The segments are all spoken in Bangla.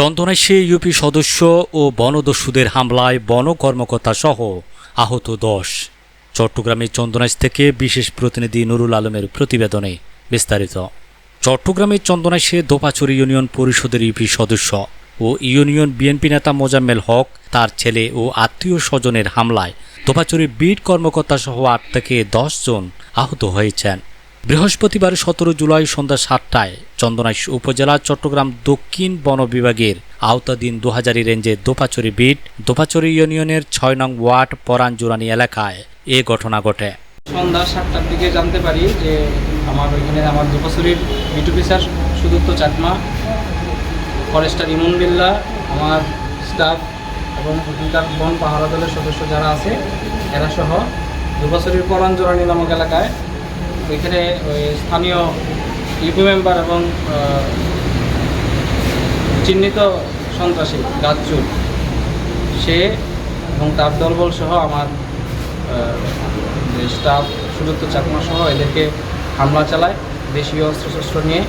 চন্দনাইশে ইউপি সদস্য ও বনদস্যুদের হামলায় বন কর্মকর্তা সহ আহত দশ। চট্টগ্রামের চন্দনাইশ থেকে বিশেষ প্রতিনিধি নুরুল আলমের প্রতিবেদনে বিস্তারিত। চট্টগ্রামের চন্দনাইশে দোপাচুরি ইউনিয়ন পরিষদের ইউপি সদস্য ও ইউনিয়ন বিএনপি নেতা মোজাম্মেল হক, তার ছেলে ও আত্মীয় স্বজনের হামলায় দোপাচুরি বিট কর্মকর্তা সহ আট থেকে দশ জন আহত হয়েছেন। বৃহস্পতিবার সতেরো জুলাই সন্ধ্যা সাতটায় চন্দনাইশ উপজেলা চট্টগ্রাম দক্ষিণ বন বিভাগের আওতাধীন দুহাজারি রেঞ্জের দোপাচুরি বিট, দোপাচুরি ইউনিয়নের ছয় নং ওয়ার্ড পরাণ জুরানি এলাকায় এ ঘটনা ঘটে। সন্ধ্যা সাতটার দিকে জানতে পারি যে আমার ওইখানে আমার দুপাশুরির beat officer Sudatta Chakma, forester Imon Billa, আমার স্টাফ এবং ওখানকার বন পাহারা দলের সদস্য যারা আছে, এরা সহ পরাণ জোরানি নামক এলাকায় ওই স্থানীয় ইউপি মেম্বার এবং চিহ্নিত সন্ত্রাসী গাজচুর সে এবং তার দলবল সহ আমার স্টাফ সুদত্ত চাকমা সহ এদেরকে হামলা চালায় দেশীয় অস্ত্রশস্ত্র নিয়ে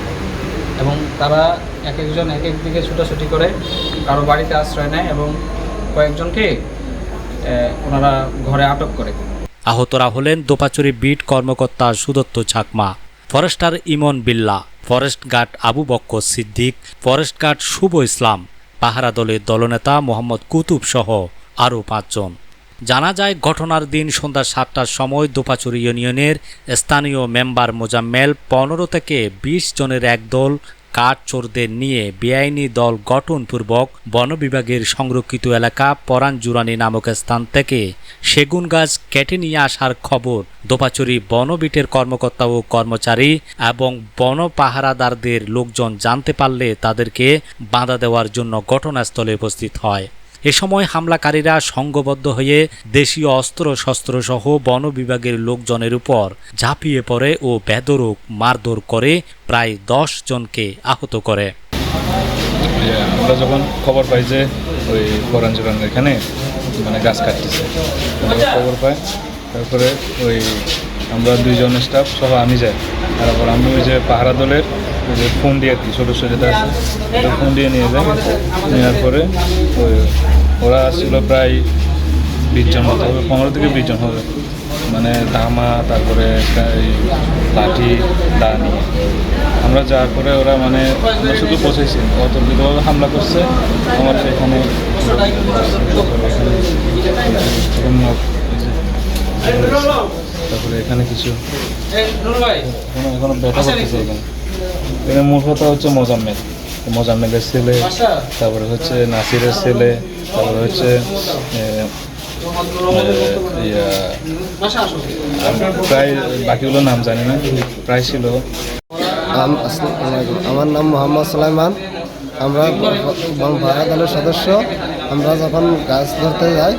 এবং তারা এক একজন এক এক দিকে ছুটাছুটি করে, কারও বাড়িতে আশ্রয় নেয় এবং কয়েকজনকে ওনারা ঘরে আটক করে। আহতরা হলেন দোপাচুরি বিট কর্মকর্তা সুদত্ত Chakma forester Imon Billa, forest guard Abu Bakka Siddique, forest guard Shuvo Islam, পাহারা দলের দলনেতা মোহাম্মদ কুতুব সহ আরও পাঁচজন। জানা যায়, ঘটনার দিন সন্ধ্যা সাতটার সময় দোপাচুরি ইউনিয়নের স্থানীয় মেম্বার মোজাম্মেল পনেরো থেকে বিশ জনের একদল কাঠ চোরদের নিয়ে বেআইনি দল গঠনপূর্বক বন বিভাগের সংরক্ষিত এলাকা পরাণ জুরানি নামক স্থান থেকে সেগুন গাছ কেটে নিয়ে আসার খবর। দোপাচুরি বনবিটের কর্মকর্তা ও কর্মচারী এবং বন পাহারাদারদের লোকজন জানতে পারলে তাদেরকে বাঁধা দেওয়ার জন্য ঘটনাস্থলে উপস্থিত হয়। এ সময় হামলাকারীরা সংঘবদ্ধ হয়ে দেশীয় অস্ত্র সহ বন বিভাগের লোকজনের উপর ঝাঁপিয়ে পড়ে ও বেদরূপ মারধর করে প্রায় দশ জনকে আহত করে। আমরা যখন খবর পাই যে ওই এখানে মানে গাছ কাটতেছে খবর পাই, তারপরে ওই আমরা দুইজন স্টাফ সহ আমি যাই, তারপর আমি ওই যে পাহারা দলের যে ফোন দিয়ে আর কি সদস্য যেটা আছে ওটা ফোন দিয়ে নিয়ে যাই নেওয়ার পরে ওই ওরা ছিল প্রায় বিশ জন মতো হবে পনেরো থেকে বিশ জন হবে। মানে ধামা তারপরে একটা এই লাঠি দা নিয়ে। আমরা যাওয়ার পরে ওরা মানে শুধু পৌঁছেছি অতর্কিতভাবে হামলা করছে। আমার সেখানে তারপরে এখানে কিছু এখনও ব্যথা করতেছে এখানে। এখানে মূল কথা হচ্ছে মোজাম্মেল। মোজাম্মেলের ছেলে, তারপরে হচ্ছে নাসিরের ছেলে, তারপরে হচ্ছে প্রায় বাকিগুলো নাম জানি না, প্রায় ছিল। আমার নাম মোহাম্মদ সুলাইমান আমরা ভাড়া দলের সদস্য। আমরা যখন গাছ ধরতে যাই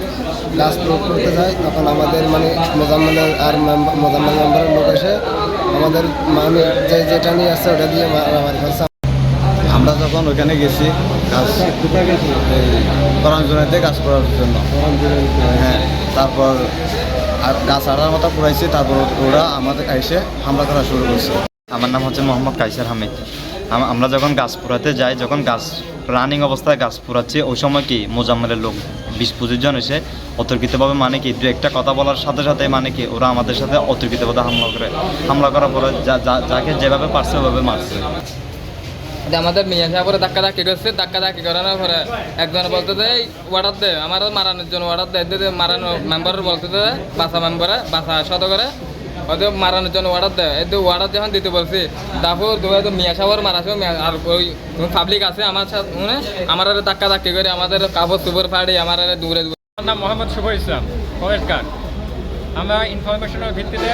গাছ প্রয়োগ করতে যাই তখন আমাদের মানে মোজাম্মেলের আর মোজাম্মেল মেম্বারের লোক এসে আমাদের মানে যে যেটা নিয়ে আসছে ওটা দিয়ে মারামারি করছে আমরা যখন ওখানে গেছি গাছ পরাঞ্জনাতে গাছ করার জন্য। হ্যাঁ তারপর আর গাছ আড়ার মতো পুরাইছি, তারপর ওরা আমাদের এসে হামলা করা শুরু করছে। আমার নাম হচ্ছে মোহাম্মদ কাইসার হামিদ। আমরা যখন গাছ পুরাতে যাই, যখন গাছ রানিং অবস্থায় গাছ পুরাচ্ছি। ওই সময় কি মোজাম্মেলের লোক বিশ পঁচিশ জন এসে অতর্কিতভাবে মানে কি দু একটা কথা বলার সাথে সাথে মানে কি ওরা আমাদের সাথে অতর্কিতভাবে হামলা করে, হামলা করার পরে যা- যা- যাকে যেভাবে পারছে ওভাবে মারছে। যে আমাদের মেয়ে সাহেব পরে ধাক্কা ধাক্কি করছে, ধাক্কা ধাক্কি করানোর পরে একজন বলতে দে ওয়ার্ডার দে আমার মারানোর জন্য ওয়ার্ডার দেয় মারানো মেম্বার বলতে দে বাসা মেম্বারে বাসা শত করে ওদের মারানোর জন্য ওয়ার্ডার দেয়। এই ওয়ার্ডার যখন দিতে বলছি তারপর দু তো মিয়া সাহেবের মারাছে আর ওই পাবলিক আছে, আমার সাথে মানে আমার ধাক্কা ধাক্কি করে আমাদের কাপড় সুপর ফাড়ি, আমার দূরে আমার নাম মোহাম্মদ শুভ ইসলাম ফরেস্ট গার্ড আমরা ইনফরমেশনের ভিত্তিতে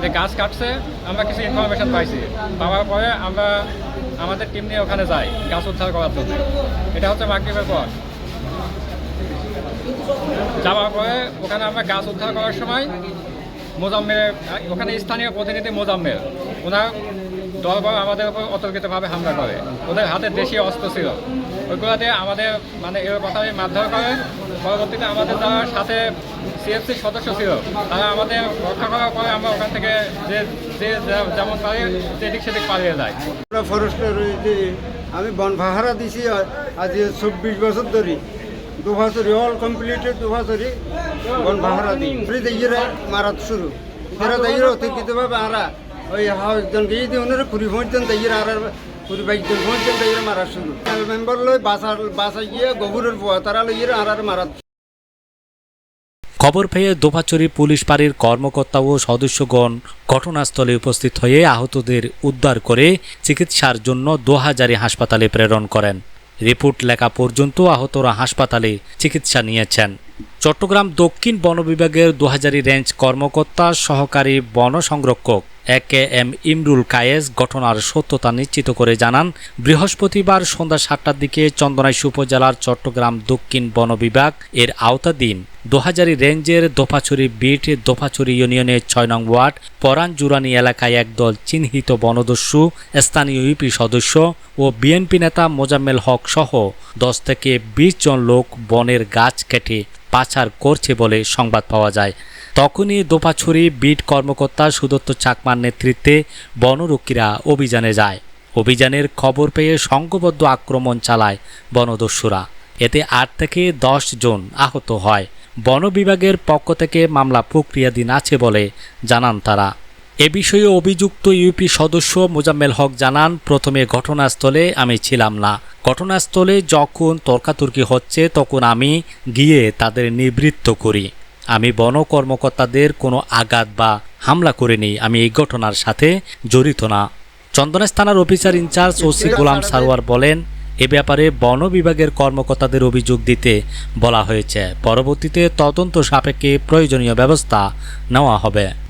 যে গাছ কাটছে, আমরা কিছু ইনফরমেশন পাইছি। পাওয়ার পরে আমরা আমাদের টিম নিয়ে ওখানে যাই, গাছ উদ্ধার করার জন্য। এটা হচ্ছে মাগরীবের পর। যাওয়ার পরে ওখানে আমরা গাছ উদ্ধার করার সময় মোজাম্মের ওখানে স্থানীয় প্রতিনিধি মোজাম্মের ওনার দলবল আমাদের উপর অতর্কিতভাবে হামলা করে। ওদের হাতে দেশীয় অস্ত্র ছিল। ওইগুলো দিয়ে আমাদের মানে এর কথাই মারধর করে। পরবর্তীতে আমাদের যারা সাথে সিএফসি সদস্য ছিল, তারা আমাদের রক্ষা করার পরে আমরা ওখান থেকে যে যে যেমন পারি, সেদিক সেদিক পালিয়ে যায়। আমি বন পাহারা দিছি আজ চব্বিশ বছর ধরে। দু অল কমপ্লিটেড দু বছরই বন পাহারা দিই ইয়েরা মারা শুরু। এরা তাইরা অতিরিক্তভাবে আরা, ওই একজন গিয়ে দিয়ে ওনারা কুড়ি পৌঁছতেন তাইরা আর, কুড়ি বাইশজন পৌঁছতেন তাইরা মারা শুরু। মেম্বার লই বাসা বাসা গিয়ে গোবরের পোয়া তারা লইয়েরা আর আর মারা খবর পেয়ে দোপাচুরি পুলিশ পাড়ির কর্মকর্তা ও সদস্যগণ ঘটনাস্থলে উপস্থিত হয়ে আহতদের উদ্ধার করে চিকিৎসার জন্য দোহাজারি হাসপাতালে প্রেরণ করেন। রিপোর্ট লেখা পর্যন্ত আহতরা হাসপাতালে চিকিৎসা নিয়েছেন। চট্টগ্রাম দক্ষিণ বন বিভাগের দুহাজারি রেঞ্জ কর্মকর্তা সহকারী বন সংরক্ষক A K M Imrul Kayes ঘটনার সত্যতা নিশ্চিত করে জানান, বৃহস্পতিবার সন্ধ্যা সাতটার দিকে চন্দনাইশ উপজেলার চট্টগ্রাম দক্ষিণ বন বিভাগ এর আওতাধীন দোহাজারি রেঞ্জের দোপাছড়ি বিট দোপাছড়ি ইউনিয়নের ছয় নং ওয়ার্ড পরান জুরানি এলাকায় একদল চিহ্নিত বনদস্যু, স্থানীয় ইউপি সদস্য ও বিএনপি নেতা মোজাম্মেল হক সহ দশ থেকে বিশ জন লোক বনের গাছ কেটে পাচার করছে বলে সংবাদ পাওয়া যায়। তখনই দোপাছড়ি বিট কর্মকর্তা সুদত্ত চাকমার নেতৃত্বে বনরক্ষীরা অভিযানে যায়। অভিযানের খবর পেয়ে সংঘবদ্ধ আক্রমণ চালায় বনদস্যুরা। এতে আট থেকে দশ জন আহত হয়। বন বিভাগের পক্ষ থেকে মামলা প্রক্রিয়াধীন আছে বলে জানান তারা। এ বিষয়ে অভিযুক্ত ইউপি সদস্য মোজাম্মেল হক জানান, প্রথমে ঘটনাস্থলে আমি ছিলাম না। ঘটনাস্থলে যখন তর্কাতর্কি হচ্ছে, তখন আমি গিয়ে তাদের নিবৃত্ত করি। আমি বন কর্মকর্তাদের কোনো আঘাত বা হামলা করিনি। আমি এই ঘটনার সাথে জড়িত না। চন্দনাইশ থানার officer in charge OC Golam Sarwar বলেন এ ব্যাপারে বন বিভাগের কর্মকর্তাদের অভিযোগ দিতে বলা হয়েছে। পরবর্তীতে তদন্ত সাপেক্ষে প্রয়োজনীয় ব্যবস্থা নেওয়া হবে।